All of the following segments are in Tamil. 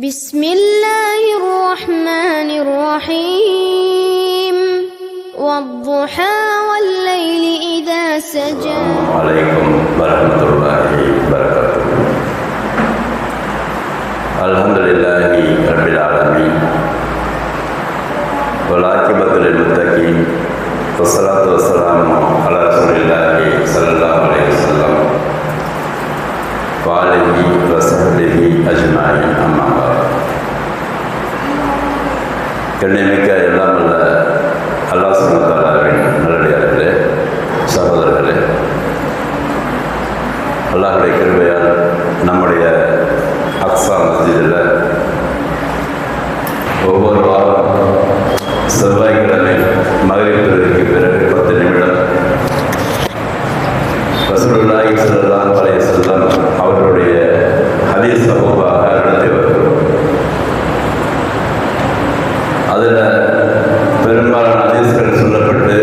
بسم الله الرحمن الرحيم والضحى والليل إذا سجى عليكم ورحمة الله وبركاته الحمد لله رب العالمين والعاقبة للمتقين والصلاة والسلام على رسول الله صلى الله عليه وسلم மகளிருக்கு பிறகு பத்து நிமிடம். ரசூலுல்லாஹி ஸல்லல்லாஹு அலைஹி வஸல்லம் அவர்களுடைய ஹதீஸ் சமூகமாக நடத்தி வருகிறோம். அதில் பெரும்பாலான ஹதீஸ்கள் சொல்லப்பட்டு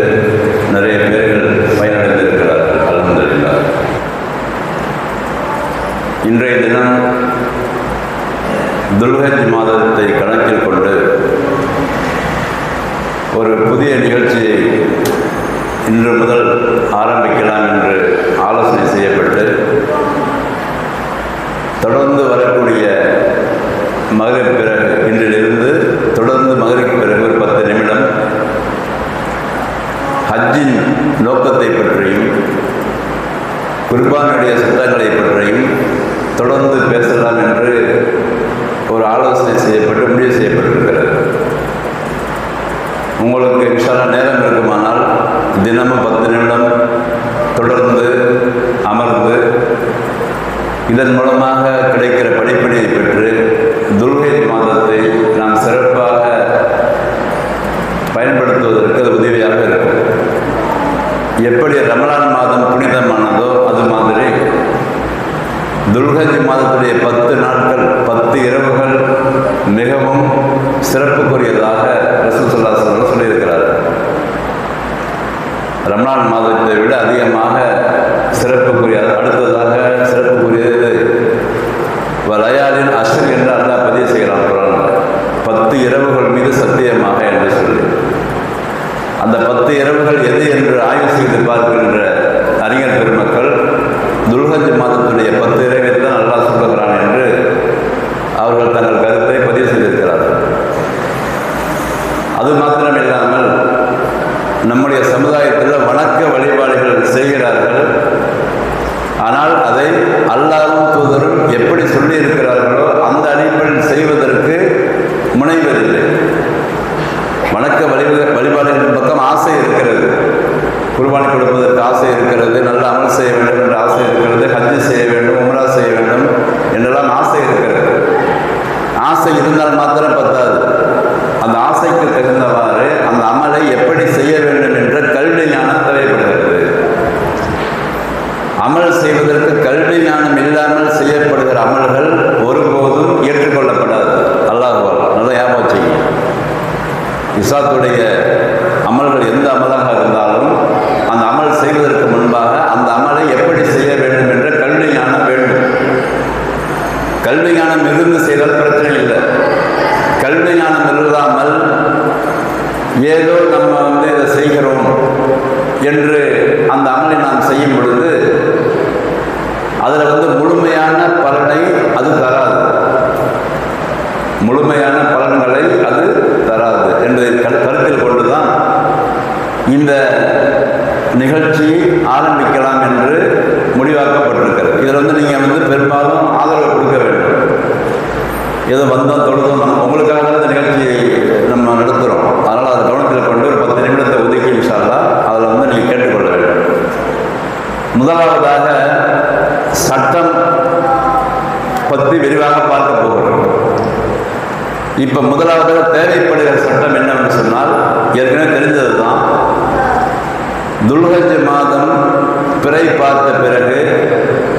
நிறைய பேர்கள் பயனடைந்திருக்கிறார்கள். அலமதுல்லா இன்றைய தினம் துல்ஹஜ் மாதத்தை கணக்கில் கொண்டு ஒரு புதிய நிகழ்ச்சியை இன்று முதல் ஆரம்பிக்கலாம் என்று ஆலோசனை செய்யப்பட்டு தொடர்ந்து வரக்கூடிய மகளிர் பிறகு இன்றிலிருந்து தொடர்ந்து மகளிருக்கு பிறகு ஒரு பத்து நிமிடம் ஹஜ்ஜின் நோக்கத்தை பற்றியும் குர்பானுடைய சட்டங்களை பற்றியும் தொடர்ந்து பேசலாம் என்று ஒரு ஆலோசனை செய்யப்பட்டு முடிவு செய்யப்பட்டிருக்கிறது. உங்களுக்கு விஷால நேரம் இருக்குமானால் தினமும் பத்து நிமிடம் தொடர்ந்து அமர்ந்து இதன் மூலமாக கிடைக்கிற படிப்பினையை பெற்று துல்கை மாதத்தை நாம் சிறப்பாக பயன்படுத்துவதற்கு அது உதவியாக இருக்கும். எப்படி ரமலான் மாதம் புனிதமானதோ அது மாதிரி துல்கஜ் மாதத்துடைய பத்து நாட்கள் பத்து இரவுகள் மிகவும் சிறப்புக்குரியதாக ரசூசல்லா சொல்லியிருக்கிறார். ரம்லான் மாதத்தை விட அதிகமாக சிறப்புக்குரிய அடுத்ததாக சிறப்புக்குரியது வலயாலின் அஷர் என்று அல்லா பதிவு செய்கிறான் குரான் பத்து இரவுகள் மீது சத்தியமாக என்று சொல்லி. அந்த பத்து இரவுகள் எது என்று ஆய்வு செய்து பார்க்கின்ற அறிஞர் பெருமக்கள் துல்கஜ் மாதத்துடைய பத்து இரவை தான் அல்லாஹ் சொல்லுகிறான் என்று அவர்கள் தங்கள் கருத்தை பதிவு செய்திருக்கிறார்கள் அது மாத்திரம் இல்லாமல் நம்முடைய சமுதாயத்தில் வணக்க வழிபாடுகள் செய்கிறார்கள் ஆனால் அதை அல்லாவும் தூதரும் எப்படி சொல்லி இருக்கிறார்களோ அந்த அடிப்படையில் செய்வதற்கு முனைவதில்லை வணக்க வழி வழிபாடுகளின் பக்கம் ஆசை இருக்கிறது. குர்பானி கொடுப்பதற்கு ஆசை இருக்கிறது நல்ல அமல் செய்ய வேண்டும் என்ற ஆசை இருக்கிறது ஹஜ்ஜு செய்ய வேண்டும் உம்ரா செய்ய வேண்டும் என்றெல்லாம் ஆசை இருக்கிறது. ஆசை இருந்தால் மாத்திரம் பத்தாது. அந்த ஆசைக்கு தகுந்தவாறு அந்த அமலை எப்படி செய்ய வேண்டும் என்ற கல்வி ஞானம் தேவைப்படுகிறது. அமல் செய்வதற்கு கல்வி ஞானம் இல்லாமல் செய்யப்படுகிற அமல்கள் ஒருபோதும் ஏற்றுக்கொள்ளப்படாது. அல்லாஹுவால் நல்லா ஞாபகம் வச்சுங்க இசாத்துடைய அமல்கள் எந்த அமலாக இருந்தாலும் அந்த அமல் செய்வதற்கு முன்பாக அந்த அமலை எப்படி செய்ய வேண்டும் என்ற கல்வி ஞானம் வேண்டும். கல்வி ஞானம் இருந்து செய்தால் பிரச்சனை இல்லை. கல்வி ஞானம் இல்லாமல் ஏதோ நம்ம வந்து இதை செய்கிறோம் என்று அந்த அமலை நாம் செய்யும் பொழுது அதில் வந்து முழுமையான பலனை அது தராது. முழுமையான பலன்களை அது தராது என்பதை கருத்தில் கொண்டுதான் இந்த நிகழ்ச்சி ஆரம்பிக்கலாம் என்று முடிவாக்கப்பட்டிருக்கிறது. இதில் வந்து நீங்கள் வந்து பெரும்பாலும் ஆதரவு கொடுக்க வேண்டும். ஏதோ வந்தோம் தொழுதோம் நம்ம உங்களுக்காக தான் இந்த நிகழ்ச்சியை நம்ம நடத்துகிறோம் அதனால் அதை கவனத்தில் கொண்டு ஒரு பத்து நிமிடத்தை ஒதுக்கி இன்ஷால்லா அதில் வந்து நீங்கள் கேட்டுக்கொள்ள வேண்டும். முதலாவதாக சட்டம் பற்றி விரிவாக பார்க்க போகிறோம். இப்போ முதலாவதாக தேவைப்படுகிற சட்டம் என்னவென்று சொன்னால் ஏற்கனவே தெரிந்தது தான் மாதம் பிறை பார்த்த பிறகு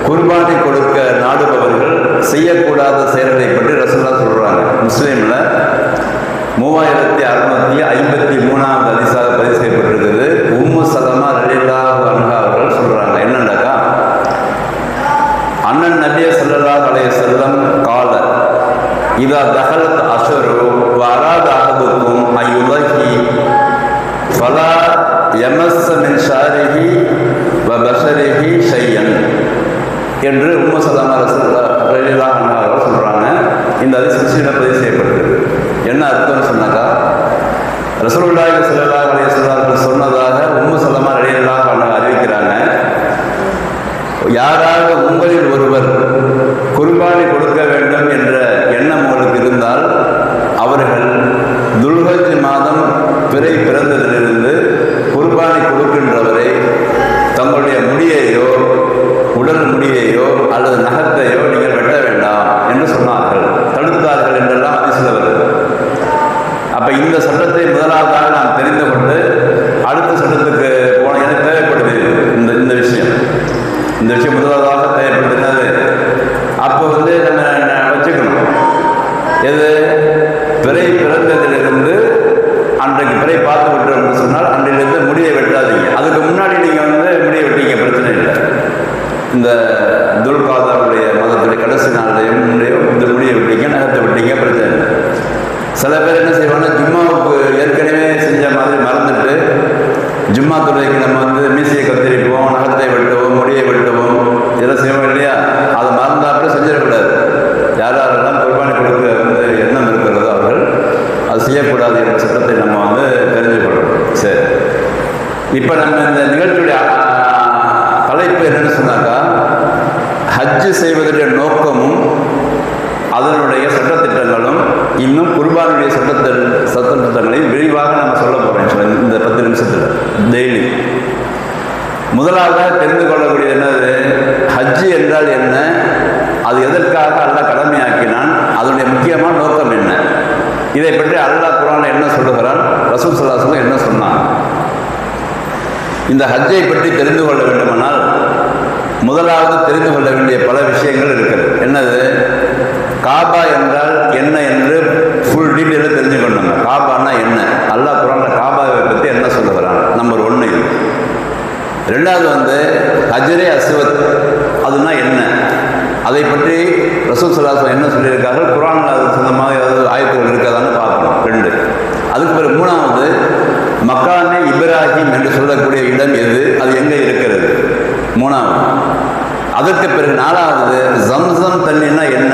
குர்பானி கொடுக்க நாடுபவர்கள் செய்யக்கூடாத செயல்களை பற்றி ரசூல்லா சொல்கிறாங்க முஸ்லீமில் மூவாயிரத்தி அறுநூத்தி ஐம்பத்தி மூணாவது அதிசா பதிவு செய்யப்பட்டிருக்குது உம்மு சலமா ரலில்லாஹு அன்ஹா அவர்கள் சொல்கிறாங்க என்னண்டாக்கா அண்ணன் دخلت عشر அலைஹி வஸல்லம் கால يضحي فلا يمس من شعره وبشره شيئا ஷையன் என்று உம்ம சலாமா ரசூல்லாஹ் அவர்கள் சொல்றாங்க. இந்த அது சிறுசியில் பதிவு செய்யப்பட்டது. என்ன அர்த்தம்னு சொன்னாக்கா ரசூலுல்லாஹி ஸல்லல்லாஹு அலைஹி வஸல்லம் சொன்னதாக உம்மு சலமா ரலியல்லாஹு அன்ஹா அறிவிக்கிறாங்க. யாராக உங்களில் ஒருவர் குர்பானி கொடுக்க வேண்டும் என்ற இருந்தால் அவர்கள் துல்ஹஜ் மாதம் பிறை பிறந்தது. சில பேர் என்ன செய்வாங்க ஜும்மாவுக்கு ஏற்கனவே செஞ்ச மாதிரி மறந்துட்டு ஜும்மா துறைக்கு நம்ம வந்து மீசையை கத்திரிப்போம் நகத்தை வெட்டுவோம் முடியை வெட்டுவோம் இதெல்லாம் செய்வோம் இல்லையா? அதை மறந்தாப்புல செஞ்சிடக்கூடாது. யார் யாரெல்லாம் குர்பானி கொடுக்க வந்து எண்ணம் இருக்கிறதோ அவர்கள் அது செய்யக்கூடாது என்ற சட்டத்தை நம்ம வந்து தெரிஞ்சுக்கொள்ளணும் சரி. இப்போ நம்ம இந்த நிகழ்ச்சியுடைய தலைப்பு என்னன்னு சொன்னாக்கா ஹஜ்ஜு செய்வதனுடைய நோக்கமும் அதனுடைய இன்னும் குர்பானுடைய சட்டத்தில் சட்டத்திட்டங்களையும் விரிவாக நம்ம சொல்ல போகிறோம் இந்த பத்து நிமிஷத்தில் டெய்லி முதலாக தெரிந்து கொள்ளக்கூடியது என்னது? ஹஜ்ஜு என்றால் என்ன? அது எதற்காக அல்லாஹ் கடமையாக்கினான்? அதனுடைய முக்கியமான நோக்கம் என்ன? இதை பற்றி அல்லாஹ் குரான் என்ன சொல்லுகிறான்? ரசூல் சல்லாஹ் என்ன சொன்னான்? இந்த ஹஜ்ஜை பற்றி தெரிந்து கொள்ள வேண்டுமானால் முதலாவது தெரிந்து கொள்ள வேண்டிய பல விஷயங்கள் இருக்கிறது. என்னது? காபா என்றால் என்ன என்று ஃபுல் டீட்டெயிலாக தெரிஞ்சுக்கணுங்க காபான்னா என்ன? அல்லா குரான்ல காபாவை பற்றி என்ன சொல்ல சொல்லுகிறான் நம்பர் ஒன்று இது. ரெண்டாவது வந்து ஹஜ்ரே அசுவத் அதுனா என்ன? அதை பற்றி ரசூல் சலாசம் என்ன சொல்லியிருக்கார்கள்? குரானில் அது சொந்தமாக ஏதாவது ஆயத்துகள் இருக்காதான்னு பார்க்கணும். ரெண்டு. அதுக்கு பிறகு மூணாவது மக்கானே இப்ராஹிம் என்று சொல்லக்கூடிய இடம் எது? அது எங்கே இருக்கிறது? மூணாவது. அதற்கு பிறகு நாலாவது ஜம்சம் தண்ணின்னா என்ன?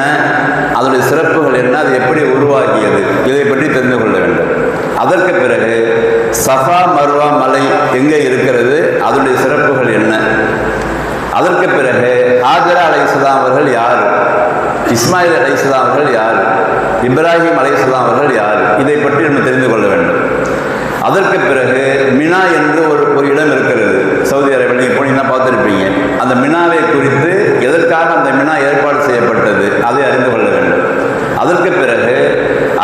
சிறப்புகள் என்ன அது எப்படி உருவாகியது இதை பற்றி தெரிந்து கொள்ள வேண்டும். அதற்கு பிறகு சஃபா மருவா மலை எங்கே இருக்கிறது? அதனுடைய சிறப்புகள் என்ன? அதற்கு பிறகு ஹாஜரா அலைசுலாம் அவர்கள் யார்? இஸ்மாயில் அலைசுலாம் அவர்கள் யார்? இப்ராஹிம் அலைசுலாம் அவர்கள் யார்? இதை பற்றி நம்ம தெரிந்து கொள்ள வேண்டும். அதற்கு பிறகு மினா என்று ஒரு ஒரு இடம் இருக்கிறது. சவுதி அரேபியா நீங்கள் போனீங்கன்னா பார்த்துருப்பீங்க. அந்த மினாவை குறித்து எதற்காக அந்த மினா ஏற்பாடு செய்யப்பட்டது? அதை அறிந்து கொள்ள அதற்கு பிறகு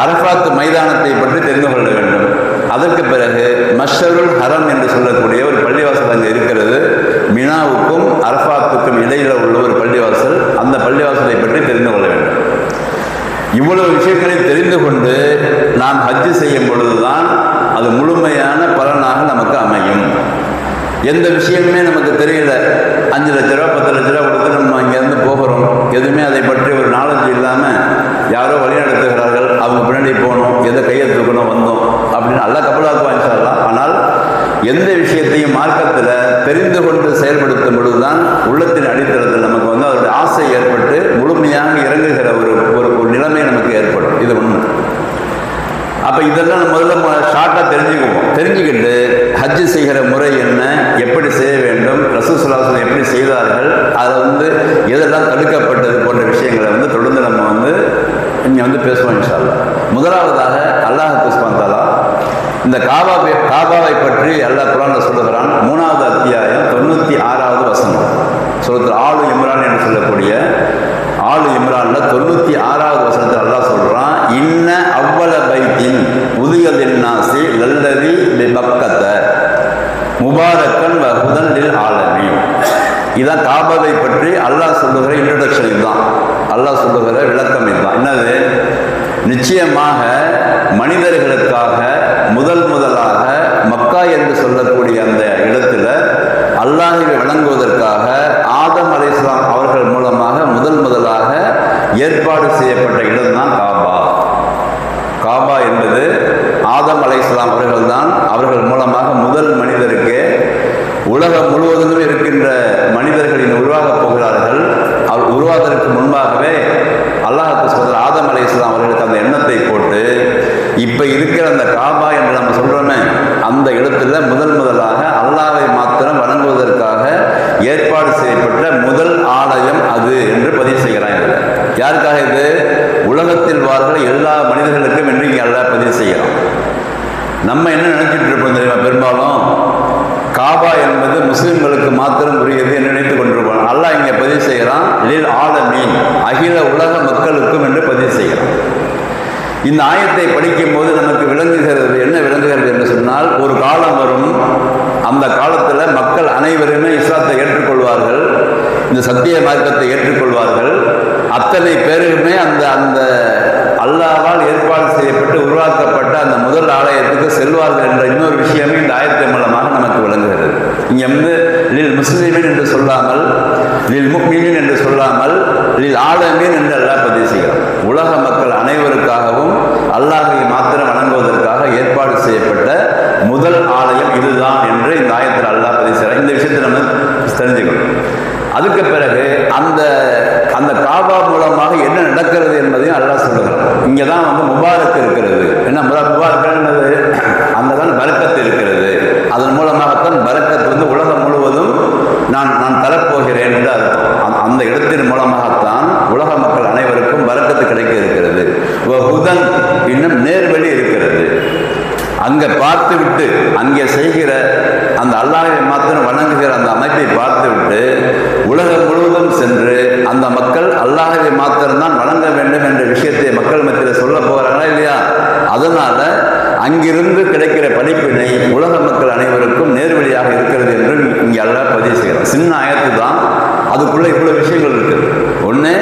அரபாத் மைதானத்தை பற்றி தெரிந்து கொள்ள வேண்டும். அதற்கு பிறகு மஷருல் ஹரம் என்று சொல்லக்கூடிய ஒரு பள்ளிவாசல் அங்கே இருக்கிறது. மினாவுக்கும் அரஃபாத்துக்கும் இடையில் உள்ள ஒரு பள்ளிவாசல். அந்த பள்ளிவாசலை பற்றி தெரிந்து கொள்ள வேண்டும். இவ்வளவு விஷயங்களை தெரிந்து கொண்டு நாம் ஹஜ்ஜு செய்யும் பொழுதுதான் அது முழுமையான பலனாக நமக்கு அமையும். எந்த விஷயமுமே நமக்கு தெரியல. அஞ்சு லட்ச ரூபா பத்து லட்ச ரூபா கொடுத்து நம்ம இங்கேருந்து போகிறோம். எதுவுமே அதை பற்றி ஒரு நாலேஜ் இல்லாமல் யாரோ வழி நடத்துகிறார்கள் அவங்க பின்னாடி போகணும் எதை கையை தூக்கணும் வந்தோம் அப்படின்னு நல்லா கபலாக்குவாங்க சொல்லலாம் ஆனால் எந்த விஷயத்தையும் மார்க்கத்தில் தெரிந்து கொண்டு செயல்படுத்தும் பொழுதுதான் உள்ளத்தின் அடித்தளத்தில் நமக்கு வந்து அதோடைய ஆசை ஏற்பட்டு முழுமையாக இறங்குகிற ஒரு ஒரு ஒரு நிலைமை நமக்கு ஏற்படும். இது ஒன்று அப்போ இதெல்லாம் நம்ம முதல்ல ஷார்ட்டாக தெரிஞ்சுக்குவோம். தெரிஞ்சுக்கிட்டு ஹஜ்ஜு செய்கிற முறை என்ன எப்படி செய்ய வேண்டும் ரசூசுல்லாசன் எப்படி செய்தார்கள் அதை வந்து எதெல்லாம் தடுக்கப்பட்டது போன்ற விஷயங்களை வந்து தொடர்ந்து நம்ம வந்து இங்கே வந்து பேசுவோம் இன்ஷால்லா முதலாவதாக அல்லாஹ் குஸ்மந்தாலா இந்த காபாவை காபாவை பற்றி அல்லாஹ் குரானில் சொல்லுகிறான். மூணாவது அத்தியாயம் தொண்ணூற்றி ஆறாவது வசனம். சொல்கிற ஆளு இம்ரான் என்று சொல்லக்கூடிய ஆளு இம்ரான்ல தொண்ணூற்றி ஆறாவது வசனத்தில் அல்லாஹ் சொல்கிறான் இன்ன அவ்வள பைத்தின் உதுகதின் நாசி லல்லதி பக்கத்த முபாரக்கன் வகுதல் ஆலமி இதான் காபாவை பற்றி அல்லாஹ் சொல்லுகிற இன்ட்ரடக்ஷன் இதுதான். அல்லாஹ் சொல்லுகிற விளக்கம் இதுதான். என்னது? நிச்சயமாக மனிதர்களுக்காக முதல் முதலாக மக்கா என்று சொல்லக்கூடிய அந்த இடத்துல அல்லாஹை வணங்குவதற்காக ஆதம் அலை அவர்கள் மூலமாக முதல் முதலாக ஏற்பாடு செய்யப்பட்ட இடம்தான் காபா. காபா என்பது ஆதம் அலை அவர்கள் தான் அவர்கள் மூலமாக முதல் மனிதருக்கு உலகம் முழுவதும் இருக்கின்ற மனிதர்களின் உருவாகப் போகிறார்கள். உருவாவதற்கு முன்பாகவே அல்லாஹத்து சோதர் ஆதம் அலை இஸ்லாம் அவர்களுக்கு அந்த எண்ணத்தை போட்டு இப்போ இருக்கிற அந்த காபா என்று நம்ம சொல்கிறோமே அந்த இடத்துல முதல் முதலாக அல்லாவை மாத்திரம் வணங்குவதற்காக ஏற்பாடு செய்யப்பட்ட முதல் ஆலயம் அது என்று பதிவு செய்கிறாங்க. இதுல யாருக்காக இது? உலகத்தில் வாழ்கிற எல்லா மனிதர்களுக்கும் என்று இங்கே அல்லா பதிவு செய்கிறோம் நம்ம என்ன நினைச்சிட்டு இருப்போம் தெரியுமா? பெரும்பாலும் காபா என்பது முஸ்லிம்களுக்கு மாத்திரம் உரியது என்ன அல்லாஹ் இங்கே பதிவு செய்கிறான் லில் ஆலமீன். அகில உலக மக்களுக்கும் என்று பதிவு செய்கிறான். இந்த ஆயத்தை படிக்கும்போது நமக்கு விளங்குகிறது என்ன விளங்குகிறது என்று சொன்னால் ஒரு காலம் வரும் அந்த காலத்தில் மக்கள் அனைவருமே இஸ்லாத்தை ஏற்றுக்கொள்வார்கள் இந்த சத்திய மார்க்கத்தை ஏற்றுக்கொள்வார்கள். அத்தனை பேருமே அந்த அந்த அல்லாவால் ஏற்பாடு செய்யப்பட்டு உருவாக்கப்பட்ட அந்த முதல் ஆலயத்துக்கு செல்வார்கள் என்ற இன்னொரு விஷயமே இந்த ஆயத்தின் மூலமாக நமக்கு விளங்குகிறது. இங்கே வந்து லில் முஸ்லிமின் என்று சொல்லாமல் லில் முக்மீன் என்று சொல்லாமல் லில் ஆலமீன் என்று அல்லாஹ் பதிவு செய்கிறார் உலக மக்கள் அனைவருக்காகவும் அல்லாஹை மாத்திரம் வணங்குவதற்காக ஏற்பாடு செய்யப்பட்ட முதல் ஆலயம் இதுதான் என்று இந்த ஆயத்தில் அல்லாஹ் பதிவு செய்கிறார் இந்த விஷயத்தை நம்ம தெரிஞ்சுக்கணும். அதுக்கு பிறகு அந்த அந்த காபா மூலமாக என்ன நடக்கிறது என்பதையும் அல்லாஹ் சொல்லுகிறார் இங்கே தான் வந்து முபாரக் இருக்கிறது. என்ன முபா- முபாரக் என்னது அங்கே தான் பரக்கத்து இருக்கிறது அதன் மூலமாகத்தான் பரக்கத் வந்து உலகம் முழுவதும் நான் நான் தரப்போகிறேன் என்று அர்த்தம் அந்த- அந்த இடத்தின் மூலமாகத்தான் உலக மக்கள் அனைவருக்கும் பரக்கத்து கிடைக்க இருக்கிறது ஹுதன் இன்னும் நேர்வழி இருக்கிறது பார்த்துவிட்டு பார்த்து விட்டு அங்கே செய்கிற அந்த அல்லாஹை மாத்திரம் வணங்குகிற அந்த அமைப்பை பார்த்து விட்டு உலகம் முழுவதும் சென்று அந்த மக்கள் அல்லாஹை மாத்திரம்தான் வணங்க வேண்டும் என்ற விஷயத்தை மக்கள் மத்தியில் சொல்ல போகிறாங்களா இல்லையா? அதனால அங்கிருந்து கிடைக்கிற படிப்பினை உலக மக்கள் அனைவருக்கும் நேர்வழியாக இருக்கிறது என்று இங்கே அல்லாஹ் பதிவு செய்கிறான். சின்ன ஆயத்து தான். அதுக்குள்ளே இவ்வளோ விஷயங்கள் இருக்குது ஒன்று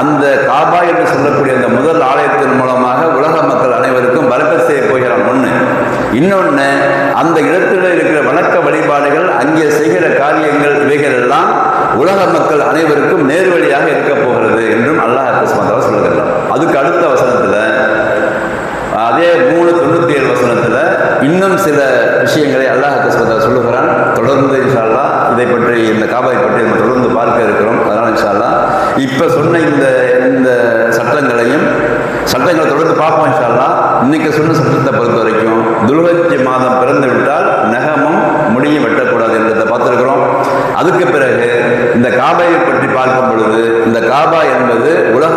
அந்த காபா என்று சொல்லக்கூடிய அந்த முதல் ஆலயத்தின் மூலமாக உலக மக்கள் அனைவருக்கும் வரக்கத் செய்ய போகிறான். ஒன்று இன்னொன்று அந்த இடத்துல இருக்கிற வணக்க வழிபாடுகள் அங்கே செய்கிற காரியங்கள் இவைகள் எல்லாம் உலக மக்கள் அனைவருக்கும் நேர்வழியாக இருக்க போகிறது என்றும் அல்லாஹ் சுமந்தால் சொல்லுகிறார் அதுக்கு அடுத்த வசனத்தில் அதே மூணு தொண்ணூத்தி ஏழு வசனத்தில் இன்னும் சில விஷயங்களை அல்லாஹ் தஸ்மதா சொல்லுகிறான். தொடர்ந்து இன்ஷால்லா இதை பற்றி இந்த காபாவை பற்றி நம்ம தொடர்ந்து பார்க்க இருக்கிறோம். அதனால் இன்ஷால்லா இப்போ சொன்ன இந்த இந்த சட்டங்களையும் சட்டங்களை தொடர்ந்து பார்ப்போம் இன்ஷால்லா இன்னைக்கு சொன்ன சட்டத்தை பொறுத்த வரைக்கும் துல்ஹஜ் மாதம் பிறந்து விட்டால் நகமும் முடியும் வெட்டக்கூடாது என்பதை பார்த்துருக்கிறோம். அதுக்கு பிறகு இந்த காபாயை பற்றி பார்க்கும் பொழுது இந்த காபா என்பது உலக